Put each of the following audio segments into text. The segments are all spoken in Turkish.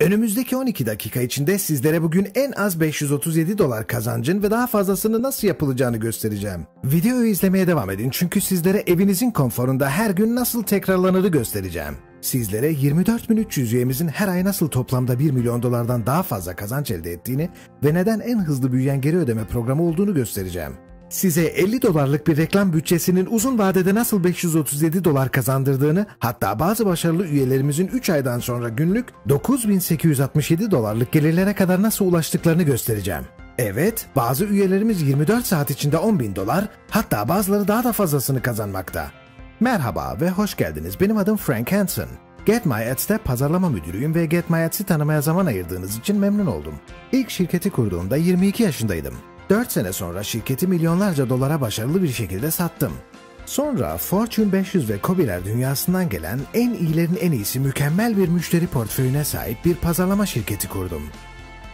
Önümüzdeki 12 dakika içinde sizlere bugün en az 537 dolar kazancın ve daha fazlasını nasıl yapılacağını göstereceğim. Videoyu izlemeye devam edin çünkü sizlere evinizin konforunda her gün nasıl tekrarlanırı göstereceğim. Sizlere 24.300 üyemizin her ay nasıl toplamda 1 milyon dolardan daha fazla kazanç elde ettiğini ve neden en hızlı büyüyen geri ödeme programı olduğunu göstereceğim. Size 50 dolarlık bir reklam bütçesinin uzun vadede nasıl 537 dolar kazandırdığını, hatta bazı başarılı üyelerimizin 3 aydan sonra günlük 9867 dolarlık gelirlere kadar nasıl ulaştıklarını göstereceğim. Evet, bazı üyelerimiz 24 saat içinde 10 bin dolar, hatta bazıları daha da fazlasını kazanmakta. Merhaba ve hoş geldiniz. Benim adım Frank Hansen. Get My Ads'te pazarlama müdürüyüm ve Get My Ads'i tanımaya zaman ayırdığınız için memnun oldum. İlk şirketi kurduğumda 22 yaşındaydım. 4 sene sonra şirketi milyonlarca dolara başarılı bir şekilde sattım. Sonra Fortune 500 ve Kobiler dünyasından gelen en iyilerin en iyisi mükemmel bir müşteri portföyüne sahip bir pazarlama şirketi kurdum.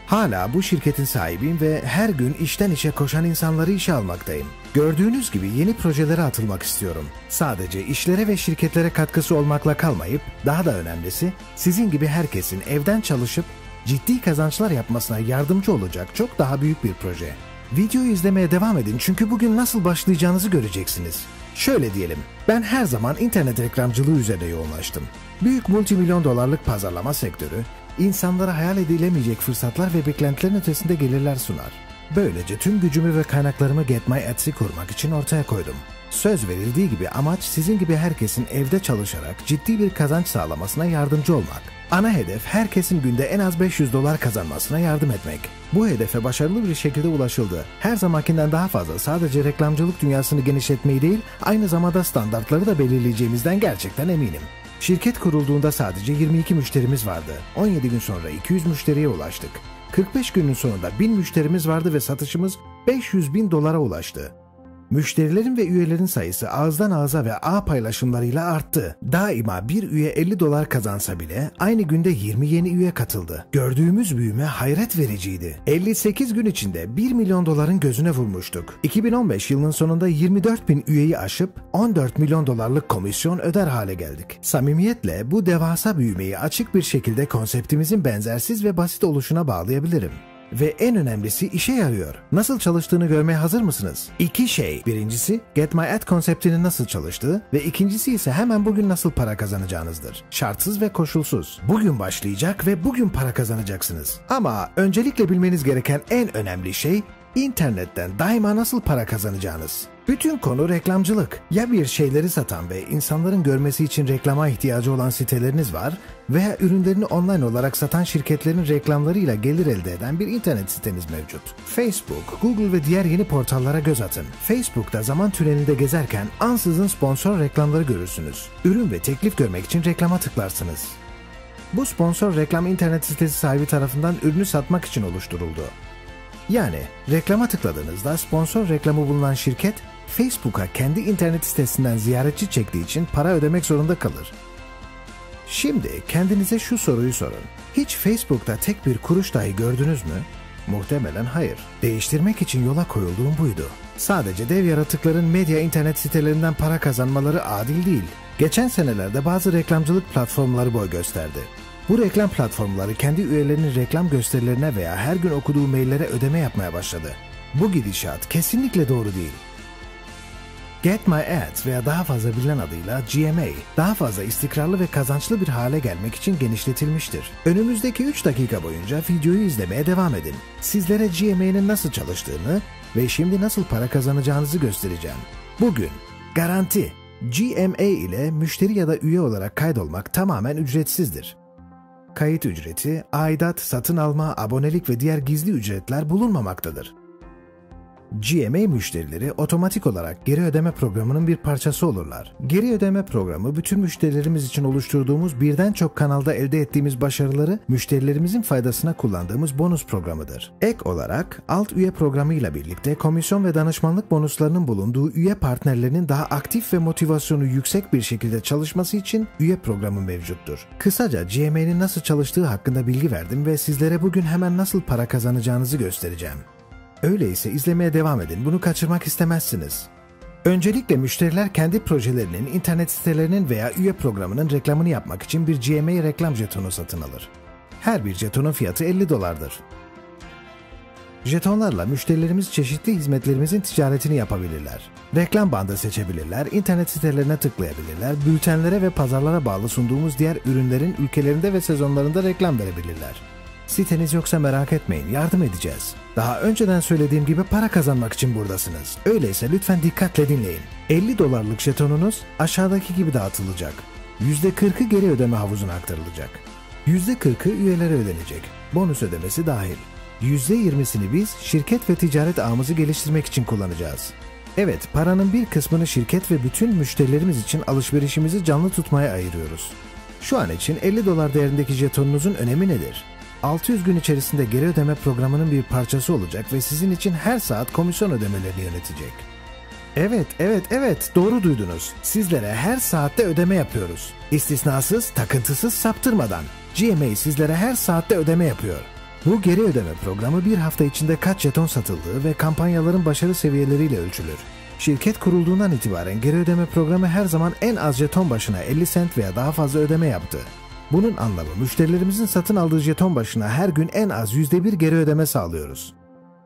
Hala bu şirketin sahibiyim ve her gün işten işe koşan insanları işe almaktayım. Gördüğünüz gibi yeni projelere atılmak istiyorum. Sadece işlere ve şirketlere katkısı olmakla kalmayıp, daha da önemlisi sizin gibi herkesin evden çalışıp ciddi kazançlar yapmasına yardımcı olacak çok daha büyük bir proje. Videoyu izlemeye devam edin çünkü bugün nasıl başlayacağınızı göreceksiniz. Şöyle diyelim, ben her zaman internet reklamcılığı üzerine yoğunlaştım. Büyük multimilyon dolarlık pazarlama sektörü, insanlara hayal edilemeyecek fırsatlar ve beklentilerin ötesinde gelirler sunar. Böylece tüm gücümü ve kaynaklarımı Get My Ads'i kurmak için ortaya koydum. Söz verildiği gibi amaç sizin gibi herkesin evde çalışarak ciddi bir kazanç sağlamasına yardımcı olmak. Ana hedef herkesin günde en az 500 dolar kazanmasına yardım etmek. Bu hedefe başarılı bir şekilde ulaşıldı. Her zamankinden daha fazla sadece reklamcılık dünyasını genişletmeyi değil, aynı zamanda standartları da belirleyeceğimizden gerçekten eminim. Şirket kurulduğunda sadece 22 müşterimiz vardı. 17 gün sonra 200 müşteriye ulaştık. 45 günün sonunda 1000 müşterimiz vardı ve satışımız 500 bin dolara ulaştı. Müşterilerin ve üyelerin sayısı ağızdan ağza ve ağ paylaşımlarıyla arttı. Daima bir üye 50 dolar kazansa bile aynı günde 20 yeni üye katıldı. Gördüğümüz büyüme hayret vericiydi. 58 gün içinde 1 milyon doların gözüne vurmuştuk. 2015 yılının sonunda 24 bin üyeyi aşıp 14 milyon dolarlık komisyon öder hale geldik. Samimiyetle bu devasa büyümeyi açık bir şekilde konseptimizin benzersiz ve basit oluşuna bağlayabilirim ve en önemlisi işe yarıyor. Nasıl çalıştığını görmeye hazır mısınız? İki şey. Birincisi Get My Ad konseptinin nasıl çalıştığı ve ikincisi ise hemen bugün nasıl para kazanacağınızdır. Şartsız ve koşulsuz. Bugün başlayacak ve bugün para kazanacaksınız. Ama öncelikle bilmeniz gereken en önemli şey internetten daima nasıl para kazanacağınız. Bütün konu reklamcılık. Ya bir şeyleri satan ve insanların görmesi için reklama ihtiyacı olan siteleriniz var veya ürünlerini online olarak satan şirketlerin reklamlarıyla gelir elde eden bir internet siteniz mevcut. Facebook, Google ve diğer yeni portallara göz atın. Facebook'ta zaman tünelinde gezerken ansızın sponsor reklamları görürsünüz. Ürün ve teklif görmek için reklama tıklarsınız. Bu sponsor reklam internet sitesi sahibi tarafından ürünü satmak için oluşturuldu. Yani reklama tıkladığınızda sponsor reklamı bulunan şirket Facebook'a kendi internet sitesinden ziyaretçi çektiği için para ödemek zorunda kalır. Şimdi kendinize şu soruyu sorun. Hiç Facebook'ta tek bir kuruş dahi gördünüz mü? Muhtemelen hayır. Değiştirmek için yola koyulduğum buydu. Sadece dev yaratıkların medya internet sitelerinden para kazanmaları adil değil. Geçen senelerde bazı reklamcılık platformları boy gösterdi. Bu reklam platformları kendi üyelerinin reklam gösterilerine veya her gün okuduğu maillere ödeme yapmaya başladı. Bu gidişat kesinlikle doğru değil. Get My Ads veya daha fazla bilinen adıyla GMA, daha fazla istikrarlı ve kazançlı bir hale gelmek için genişletilmiştir. Önümüzdeki 3 dakika boyunca videoyu izlemeye devam edin. Sizlere GMA'nin nasıl çalıştığını ve şimdi nasıl para kazanacağınızı göstereceğim. Bugün garanti GMA ile müşteri ya da üye olarak kaydolmak tamamen ücretsizdir. Kayıt ücreti, aidat, satın alma, abonelik ve diğer gizli ücretler bulunmamaktadır. GMA müşterileri otomatik olarak geri ödeme programının bir parçası olurlar. Geri ödeme programı bütün müşterilerimiz için oluşturduğumuz birden çok kanalda elde ettiğimiz başarıları müşterilerimizin faydasına kullandığımız bonus programıdır. Ek olarak alt üye programıyla birlikte komisyon ve danışmanlık bonuslarının bulunduğu üye partnerlerinin daha aktif ve motivasyonu yüksek bir şekilde çalışması için üye programı mevcuttur. Kısaca GMA'nin nasıl çalıştığı hakkında bilgi verdim ve sizlere bugün hemen nasıl para kazanacağınızı göstereceğim. Öyleyse izlemeye devam edin. Bunu kaçırmak istemezsiniz. Öncelikle müşteriler kendi projelerinin, internet sitelerinin veya üye programının reklamını yapmak için bir GMA reklam jetonu satın alır. Her bir jetonun fiyatı 50 dolardır. Jetonlarla müşterilerimiz çeşitli hizmetlerimizin ticaretini yapabilirler. Reklam bandı seçebilirler, internet sitelerine tıklayabilirler, bültenlere ve pazarlara bağlı sunduğumuz diğer ürünlerin ülkelerinde ve sezonlarında reklam verebilirler. Siteniz yoksa merak etmeyin, yardım edeceğiz. Daha önceden söylediğim gibi para kazanmak için buradasınız. Öyleyse lütfen dikkatle dinleyin. 50 dolarlık jetonunuz aşağıdaki gibi dağıtılacak. %40'ı geri ödeme havuzuna aktarılacak. %40'ı üyelere ödenecek. Bonus ödemesi dahil. %20'sini biz şirket ve ticaret ağımızı geliştirmek için kullanacağız. Evet, paranın bir kısmını şirket ve bütün müşterilerimiz için alışverişimizi canlı tutmaya ayırıyoruz. Şu an için 50 dolar değerindeki jetonunuzun önemi nedir? 600 gün içerisinde geri ödeme programının bir parçası olacak ve sizin için her saat komisyon ödemelerini yönetecek. Evet, evet, evet doğru duydunuz. Sizlere her saatte ödeme yapıyoruz. İstisnasız, takıntısız, saptırmadan. GMA sizlere her saatte ödeme yapıyor. Bu geri ödeme programı bir hafta içinde kaç jeton satıldığı ve kampanyaların başarı seviyeleriyle ölçülür. Şirket kurulduğundan itibaren geri ödeme programı her zaman en az jeton başına 50 sent veya daha fazla ödeme yaptı. Bunun anlamı müşterilerimizin satın aldığı jeton başına her gün en az %1 geri ödeme sağlıyoruz.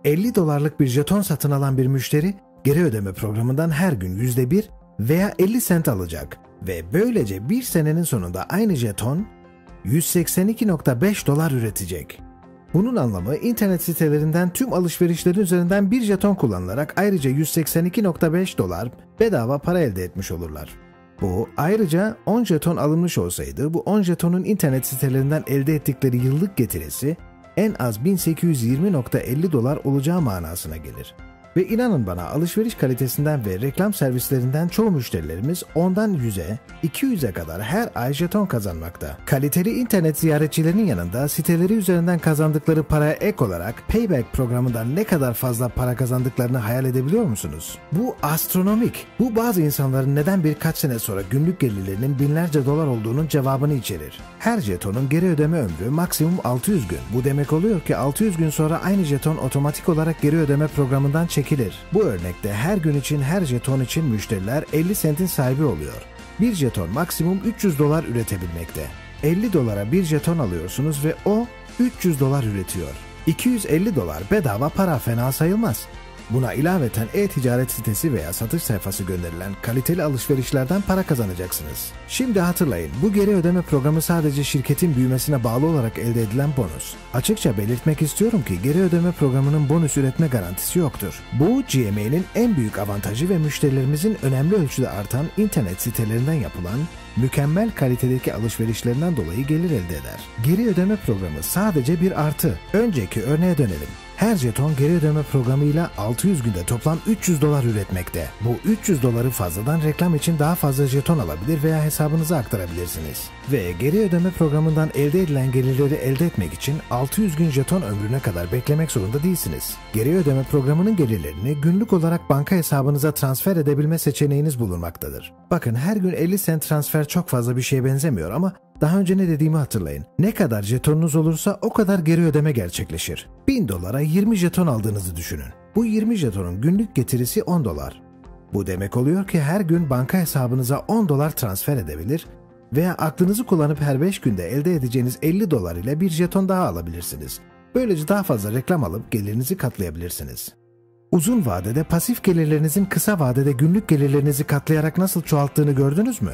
50 dolarlık bir jeton satın alan bir müşteri geri ödeme programından her gün %1 veya 50 sent alacak ve böylece bir senenin sonunda aynı jeton 182.5 dolar üretecek. Bunun anlamı internet sitelerinden tüm alışverişlerin üzerinden bir jeton kullanılarak ayrıca 182.5 dolar bedava para elde etmiş olurlar. Bu ayrıca 10 jeton alınmış olsaydı bu 10 jetonun internet sitelerinden elde ettikleri yıllık getirisi en az 1820.50 dolar olacağı manasına gelir. Ve inanın bana alışveriş kalitesinden ve reklam servislerinden çoğu müşterilerimiz ondan 100'e, 200'e kadar her ay jeton kazanmakta. Kaliteli internet ziyaretçilerinin yanında siteleri üzerinden kazandıkları paraya ek olarak Payback programından ne kadar fazla para kazandıklarını hayal edebiliyor musunuz? Bu astronomik. Bu bazı insanların neden birkaç sene sonra günlük gelirlerinin binlerce dolar olduğunun cevabını içerir. Her jetonun geri ödeme ömrü maksimum 600 gün. Bu demek oluyor ki 600 gün sonra aynı jeton otomatik olarak geri ödeme programından çekilir çekilir. Bu örnekte her gün için her jeton için müşteriler 50 sentin sahibi oluyor. Bir jeton maksimum 300 dolar üretebilmekte. 50 dolara bir jeton alıyorsunuz ve o 300 dolar üretiyor. 250 dolar bedava para fena sayılmaz. Buna ilaveten e-ticaret sitesi veya satış sayfası gönderilen kaliteli alışverişlerden para kazanacaksınız. Şimdi hatırlayın, bu geri ödeme programı sadece şirketin büyümesine bağlı olarak elde edilen bonus. Açıkça belirtmek istiyorum ki geri ödeme programının bonus üretme garantisi yoktur. Bu GMA'nin en büyük avantajı ve müşterilerimizin önemli ölçüde artan internet sitelerinden yapılan mükemmel kalitedeki alışverişlerinden dolayı gelir elde eder. Geri ödeme programı sadece bir artı. Önceki örneğe dönelim. Her jeton geri ödeme programıyla 600 günde toplam 300 dolar üretmekte. Bu 300 doları fazladan reklam için daha fazla jeton alabilir veya hesabınıza aktarabilirsiniz. Ve geri ödeme programından elde edilen gelirleri elde etmek için 600 gün jeton ömrüne kadar beklemek zorunda değilsiniz. Geri ödeme programının gelirlerini günlük olarak banka hesabınıza transfer edebilme seçeneğiniz bulunmaktadır. Bakın her gün 50 sent transfer çok fazla bir şeye benzemiyor ama daha önce ne dediğimi hatırlayın. Ne kadar jetonunuz olursa o kadar geri ödeme gerçekleşir. 1000 dolara 20 jeton aldığınızı düşünün. Bu 20 jetonun günlük getirisi 10 dolar. Bu demek oluyor ki her gün banka hesabınıza 10 dolar transfer edebilir veya aklınızı kullanıp her 5 günde elde edeceğiniz 50 dolar ile bir jeton daha alabilirsiniz. Böylece daha fazla reklam alıp gelirinizi katlayabilirsiniz. Uzun vadede pasif gelirlerinizin kısa vadede günlük gelirlerinizi katlayarak nasıl çoğalttığını gördünüz mü?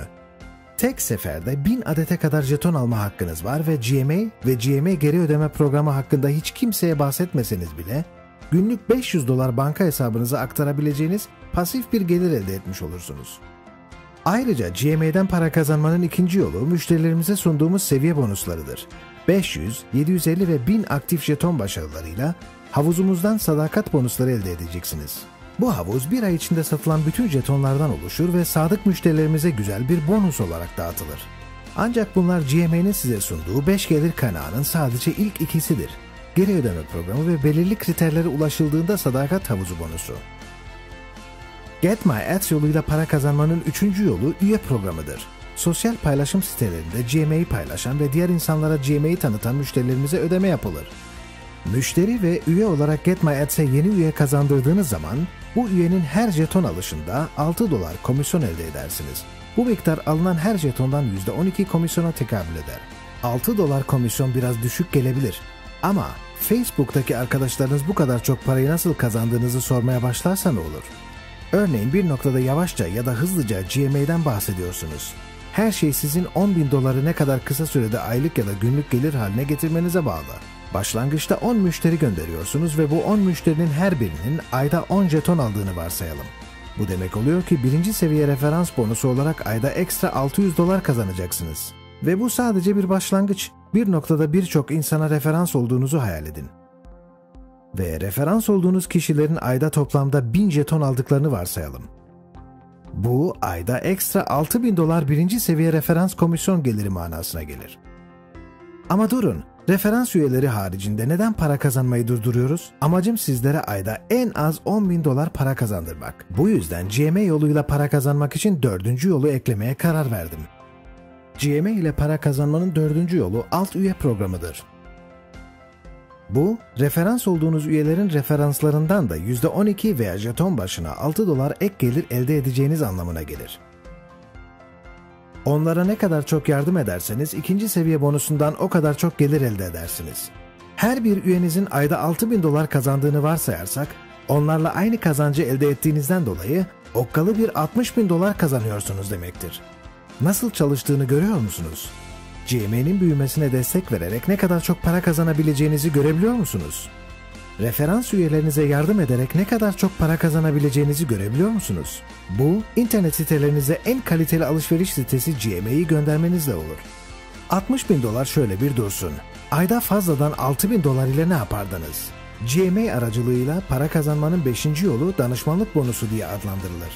Tek seferde 1000 adete kadar jeton alma hakkınız var ve GMA ve GMA geri ödeme programı hakkında hiç kimseye bahsetmeseniz bile günlük 500 dolar banka hesabınıza aktarabileceğiniz pasif bir gelir elde etmiş olursunuz. Ayrıca GMA'den para kazanmanın ikinci yolu müşterilerimize sunduğumuz seviye bonuslarıdır. 500, 750 ve 1000 aktif jeton başarılarıyla havuzumuzdan sadakat bonusları elde edeceksiniz. Bu havuz bir ay içinde satılan bütün jetonlardan oluşur ve sadık müşterilerimize güzel bir bonus olarak dağıtılır. Ancak bunlar GMA'nin size sunduğu 5 gelir kaynağının sadece ilk ikisidir. Geri ödeme programı ve belirli kriterlere ulaşıldığında sadakat havuzu bonusu. Get My Ads yoluyla para kazanmanın üçüncü yolu üye programıdır. Sosyal paylaşım sitelerinde GMA'yı paylaşan ve diğer insanlara GMA'yı tanıtan müşterilerimize ödeme yapılır. Müşteri ve üye olarak Get My Ads'e yeni üye kazandırdığınız zaman bu üyenin her jeton alışında 6 dolar komisyon elde edersiniz. Bu miktar alınan her jetondan %12 komisyona tekabül eder. 6 dolar komisyon biraz düşük gelebilir. Ama Facebook'taki arkadaşlarınız bu kadar çok parayı nasıl kazandığınızı sormaya başlarsa ne olur? Örneğin bir noktada yavaşça ya da hızlıca GMA'den bahsediyorsunuz. Her şey sizin 10 bin doları ne kadar kısa sürede aylık ya da günlük gelir haline getirmenize bağlı. Başlangıçta 10 müşteri gönderiyorsunuz ve bu 10 müşterinin her birinin ayda 10 jeton aldığını varsayalım. Bu demek oluyor ki birinci seviye referans bonusu olarak ayda ekstra 600 dolar kazanacaksınız. Ve bu sadece bir başlangıç. Bir noktada birçok insana referans olduğunuzu hayal edin. Ve referans olduğunuz kişilerin ayda toplamda 1000 jeton aldıklarını varsayalım. Bu ayda ekstra 6000 dolar birinci seviye referans komisyon geliri manasına gelir. Ama durun, referans üyeleri haricinde neden para kazanmayı durduruyoruz? Amacım sizlere ayda en az 10 bin dolar para kazandırmak. Bu yüzden GMA yoluyla para kazanmak için dördüncü yolu eklemeye karar verdim. GMA ile para kazanmanın dördüncü yolu alt üye programıdır. Bu, referans olduğunuz üyelerin referanslarından da %12 veya jeton başına 6 dolar ek gelir elde edeceğiniz anlamına gelir. Onlara ne kadar çok yardım ederseniz ikinci seviye bonusundan o kadar çok gelir elde edersiniz. Her bir üyenizin ayda 6000 dolar kazandığını varsayarsak, onlarla aynı kazancı elde ettiğinizden dolayı okkalı bir 60 bin dolar kazanıyorsunuz demektir. Nasıl çalıştığını görüyor musunuz? GMA'nin büyümesine destek vererek ne kadar çok para kazanabileceğinizi görebiliyor musunuz? Referans üyelerinize yardım ederek ne kadar çok para kazanabileceğinizi görebiliyor musunuz? Bu, internet sitelerinize en kaliteli alışveriş sitesi GMA'yi göndermenizle olur. 60 bin dolar şöyle bir dursun. Ayda fazladan 6 bin dolar ile ne yapardınız? GMA aracılığıyla para kazanmanın 5. yolu danışmanlık bonusu diye adlandırılır.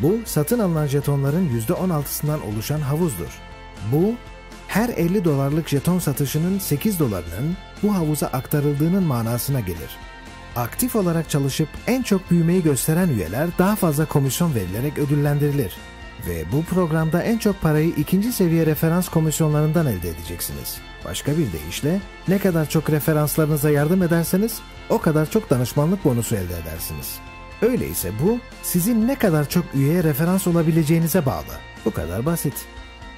Bu, satın alınan jetonların %16'sından oluşan havuzdur. Bu, her 50 dolarlık jeton satışının 8 dolarının bu havuza aktarıldığının manasına gelir. Aktif olarak çalışıp en çok büyümeyi gösteren üyeler daha fazla komisyon verilerek ödüllendirilir. Ve bu programda en çok parayı ikinci seviye referans komisyonlarından elde edeceksiniz. Başka bir deyişle ne kadar çok referanslarınıza yardım ederseniz o kadar çok danışmanlık bonusu elde edersiniz. Öyleyse bu sizin ne kadar çok üyeye referans olabileceğinize bağlı. Bu kadar basit.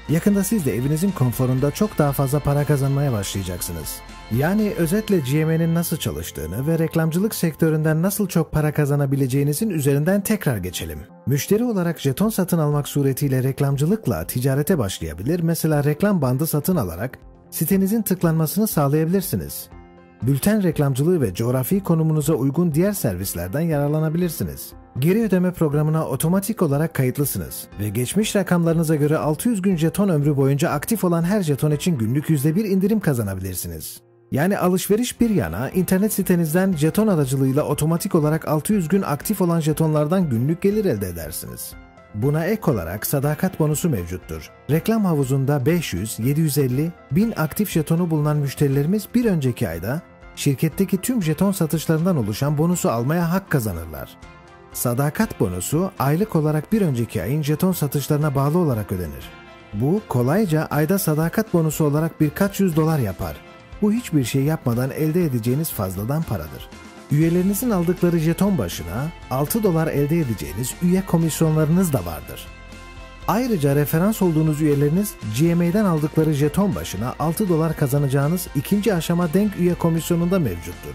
Yakında siz de evinizin konforunda çok daha fazla para kazanmaya başlayacaksınız. Yani özetle GMA'nin nasıl çalıştığını ve reklamcılık sektöründen nasıl çok para kazanabileceğinizin üzerinden tekrar geçelim. Müşteri olarak jeton satın almak suretiyle reklamcılıkla ticarete başlayabilir, mesela reklam bandı satın alarak sitenizin tıklanmasını sağlayabilirsiniz. Bülten reklamcılığı ve coğrafi konumunuza uygun diğer servislerden yararlanabilirsiniz. Geri ödeme programına otomatik olarak kayıtlısınız ve geçmiş rakamlarınıza göre 600 gün jeton ömrü boyunca aktif olan her jeton için günlük %1 indirim kazanabilirsiniz. Yani alışveriş bir yana internet sitenizden jeton aracılığıyla otomatik olarak 600 gün aktif olan jetonlardan günlük gelir elde edersiniz. Buna ek olarak sadakat bonusu mevcuttur. Reklam havuzunda 500, 750, 1000 aktif jetonu bulunan müşterilerimiz bir önceki ayda şirketteki tüm jeton satışlarından oluşan bonusu almaya hak kazanırlar. Sadakat bonusu aylık olarak bir önceki ayın jeton satışlarına bağlı olarak ödenir. Bu kolayca ayda sadakat bonusu olarak birkaç yüz dolar yapar. Bu hiçbir şey yapmadan elde edeceğiniz fazladan paradır. Üyelerinizin aldıkları jeton başına 6 dolar elde edeceğiniz üye komisyonlarınız da vardır. Ayrıca referans olduğunuz üyeleriniz GMA'den aldıkları jeton başına 6 dolar kazanacağınız ikinci aşama denk üye komisyonunda mevcuttur.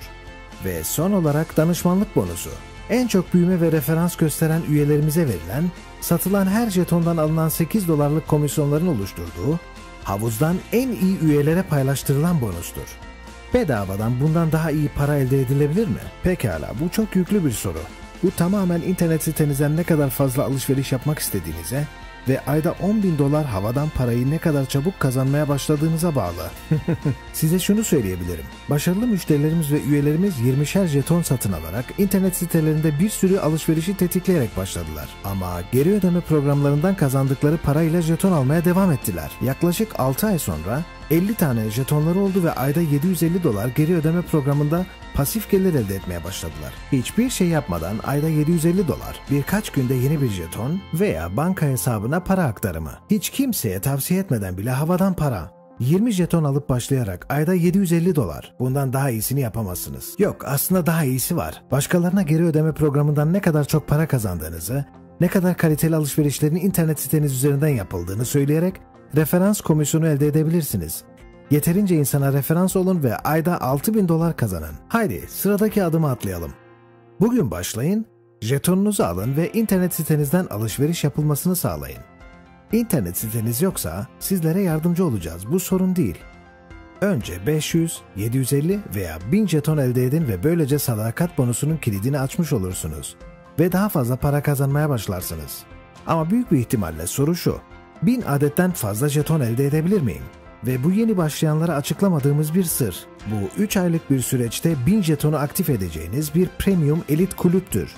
Ve son olarak danışmanlık bonusu. En çok büyüme ve referans gösteren üyelerimize verilen, satılan her jetondan alınan 8 dolarlık komisyonların oluşturduğu, havuzdan en iyi üyelere paylaştırılan bonustur. Bedavadan bundan daha iyi para elde edilebilir mi? Pekala bu çok yüklü bir soru. Bu tamamen internet sitenizden ne kadar fazla alışveriş yapmak istediğinize ve ayda 10 bin dolar havadan parayı ne kadar çabuk kazanmaya başladığınıza bağlı. Size şunu söyleyebilirim. Başarılı müşterilerimiz ve üyelerimiz 20'şer jeton satın alarak internet sitelerinde bir sürü alışverişi tetikleyerek başladılar. Ama geri ödeme programlarından kazandıkları parayla jeton almaya devam ettiler. Yaklaşık 6 ay sonra 50 tane jetonları oldu ve ayda 750 dolar geri ödeme programında pasif gelir elde etmeye başladılar. Hiçbir şey yapmadan ayda 750 dolar, birkaç günde yeni bir jeton veya banka hesabına para aktarımı. Hiç kimseye tavsiye etmeden bile havadan para. 20 jeton alıp başlayarak ayda 750 dolar. Bundan daha iyisini yapamazsınız. Yok aslında daha iyisi var. Başkalarına geri ödeme programından ne kadar çok para kazandığınızı, ne kadar kaliteli alışverişlerin internet siteniz üzerinden yapıldığını söyleyerek referans komisyonu elde edebilirsiniz. Yeterince insana referans olun ve ayda 6000 dolar kazanın. Haydi sıradaki adımı atlayalım. Bugün başlayın, jetonunuzu alın ve internet sitenizden alışveriş yapılmasını sağlayın. İnternet siteniz yoksa sizlere yardımcı olacağız. Bu sorun değil. Önce 500, 750 veya 1000 jeton elde edin ve böylece sadakat bonusunun kilidini açmış olursunuz. Ve daha fazla para kazanmaya başlarsınız. Ama büyük bir ihtimalle soru şu. 1000 adetten fazla jeton elde edebilir miyim? Ve bu yeni başlayanlara açıklamadığımız bir sır. Bu 3 aylık bir süreçte 1000 jetonu aktif edeceğiniz bir premium elit kulüptür.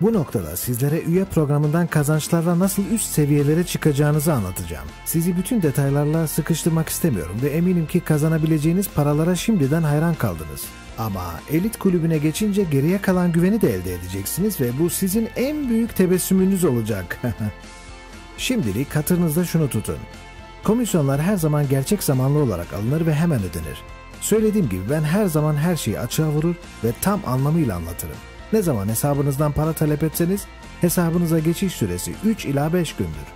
Bu noktada sizlere üye programından kazançlarla nasıl üst seviyelere çıkacağınızı anlatacağım. Sizi bütün detaylarla sıkıştırmak istemiyorum ve eminim ki kazanabileceğiniz paralara şimdiden hayran kaldınız. Ama elit kulübüne geçince geriye kalan güveni de elde edeceksiniz ve bu sizin en büyük tebessümünüz olacak. Şimdilik hatırınızda şunu tutun. Komisyonlar her zaman gerçek zamanlı olarak alınır ve hemen ödenir. Söylediğim gibi ben her zaman her şeyi açığa vurur ve tam anlamıyla anlatırım. Ne zaman hesabınızdan para talep etseniz hesabınıza geçiş süresi 3 ila 5 gündür.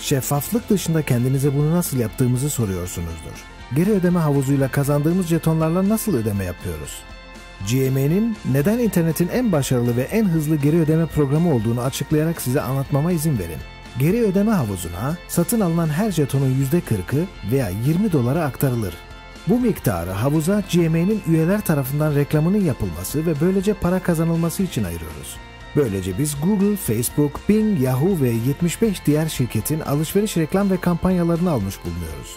Şeffaflık dışında kendinize bunu nasıl yaptığımızı soruyorsunuzdur. Geri ödeme havuzuyla kazandığımız jetonlarla nasıl ödeme yapıyoruz? GMA'nin neden internetin en başarılı ve en hızlı geri ödeme programı olduğunu açıklayarak size anlatmama izin verin. Geri ödeme havuzuna satın alınan her jetonun %40'ı veya 20 dolara aktarılır. Bu miktarı havuza GMA'nin üyeler tarafından reklamının yapılması ve böylece para kazanılması için ayırıyoruz. Böylece biz Google, Facebook, Bing, Yahoo ve 75 diğer şirketin alışveriş reklam ve kampanyalarını almış bulunuyoruz.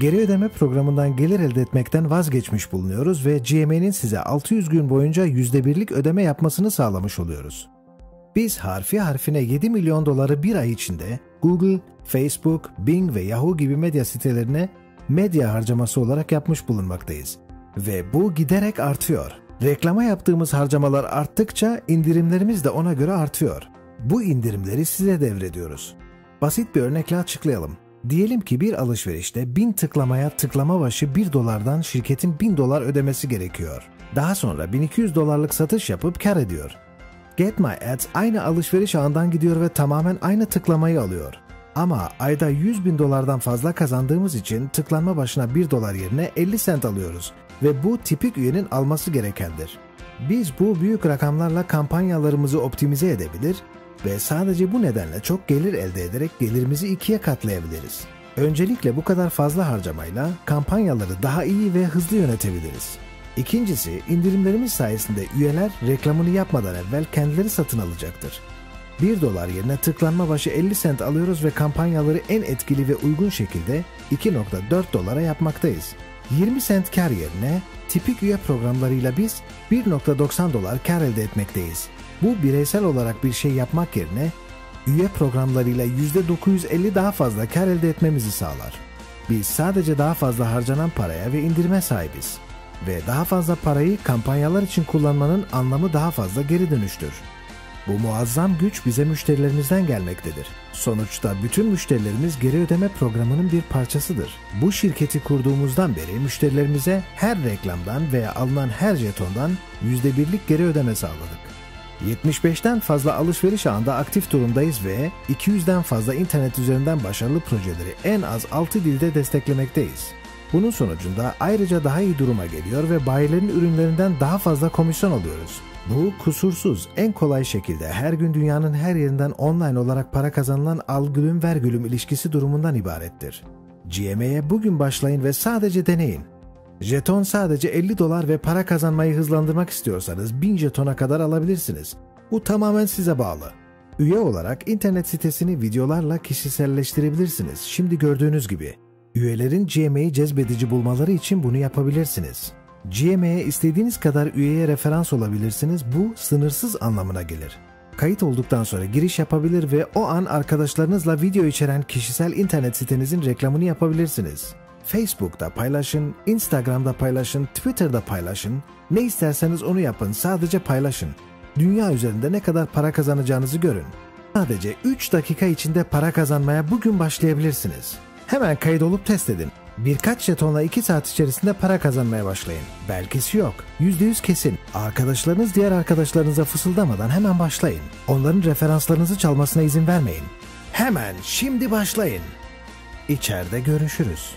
Geri ödeme programından gelir elde etmekten vazgeçmiş bulunuyoruz ve GMA'nin size 600 gün boyunca %1'lik ödeme yapmasını sağlamış oluyoruz. Biz harfi harfine 7 milyon doları bir ay içinde Google, Facebook, Bing ve Yahoo gibi medya sitelerine medya harcaması olarak yapmış bulunmaktayız. Ve bu giderek artıyor. Reklama yaptığımız harcamalar arttıkça indirimlerimiz de ona göre artıyor. Bu indirimleri size devrediyoruz. Basit bir örnekle açıklayalım. Diyelim ki bir alışverişte 1000 tıklamaya tıklama başı 1 dolardan şirketin 1000 dolar ödemesi gerekiyor. Daha sonra 1200 dolarlık satış yapıp kar ediyor. Get My Ads aynı alışveriş ağından gidiyor ve tamamen aynı tıklamayı alıyor. Ama ayda 100 bin dolardan fazla kazandığımız için tıklanma başına 1 dolar yerine 50 sent alıyoruz ve bu tipik üyenin alması gerekendir. Biz bu büyük rakamlarla kampanyalarımızı optimize edebilir ve sadece bu nedenle çok gelir elde ederek gelirimizi ikiye katlayabiliriz. Öncelikle bu kadar fazla harcamayla kampanyaları daha iyi ve hızlı yönetebiliriz. İkincisi, indirimlerimiz sayesinde üyeler reklamını yapmadan evvel kendileri satın alacaktır. 1 dolar yerine tıklanma başı 50 sent alıyoruz ve kampanyaları en etkili ve uygun şekilde 2.4 dolara yapmaktayız. 20 sent kar yerine tipik üye programlarıyla biz 1.90 dolar kar elde etmekteyiz. Bu bireysel olarak bir şey yapmak yerine üye programlarıyla %950 daha fazla kar elde etmemizi sağlar. Biz sadece daha fazla harcanan paraya ve indirime sahibiz. Ve daha fazla parayı kampanyalar için kullanmanın anlamı daha fazla geri dönüştür. Bu muazzam güç bize müşterilerimizden gelmektedir. Sonuçta bütün müşterilerimiz geri ödeme programının bir parçasıdır. Bu şirketi kurduğumuzdan beri müşterilerimize her reklamdan veya alınan her jetondan %1'lik geri ödeme sağladık. 75'ten fazla alışveriş ağında aktif durumdayız ve 200'den fazla internet üzerinden başarılı projeleri en az 6 dilde desteklemekteyiz. Bunun sonucunda ayrıca daha iyi duruma geliyor ve bayilerin ürünlerinden daha fazla komisyon alıyoruz. Bu kusursuz, en kolay şekilde her gün dünyanın her yerinden online olarak para kazanılan al gülüm ver gülüm ilişkisi durumundan ibarettir. GMA'ye bugün başlayın ve sadece deneyin. Jeton sadece 50 dolar ve para kazanmayı hızlandırmak istiyorsanız 1000 jetona kadar alabilirsiniz. Bu tamamen size bağlı. Üye olarak internet sitesini videolarla kişiselleştirebilirsiniz. Şimdi gördüğünüz gibi. Üyelerin GMA'yı cezbedici bulmaları için bunu yapabilirsiniz. GMA'ye istediğiniz kadar üyeye referans olabilirsiniz. Bu sınırsız anlamına gelir. Kayıt olduktan sonra giriş yapabilir ve o an arkadaşlarınızla video içeren kişisel internet sitenizin reklamını yapabilirsiniz. Facebook'ta paylaşın, Instagram'da paylaşın, Twitter'da paylaşın. Ne isterseniz onu yapın, sadece paylaşın. Dünya üzerinde ne kadar para kazanacağınızı görün. Sadece 3 dakika içinde para kazanmaya bugün başlayabilirsiniz. Hemen kaydolup test edin. Birkaç jetonla 2 saat içerisinde para kazanmaya başlayın. Belkisi yok. %100 kesin. Arkadaşlarınız diğer arkadaşlarınıza fısıldamadan hemen başlayın. Onların referanslarınızı çalmasına izin vermeyin. Hemen şimdi başlayın. İçeride görüşürüz.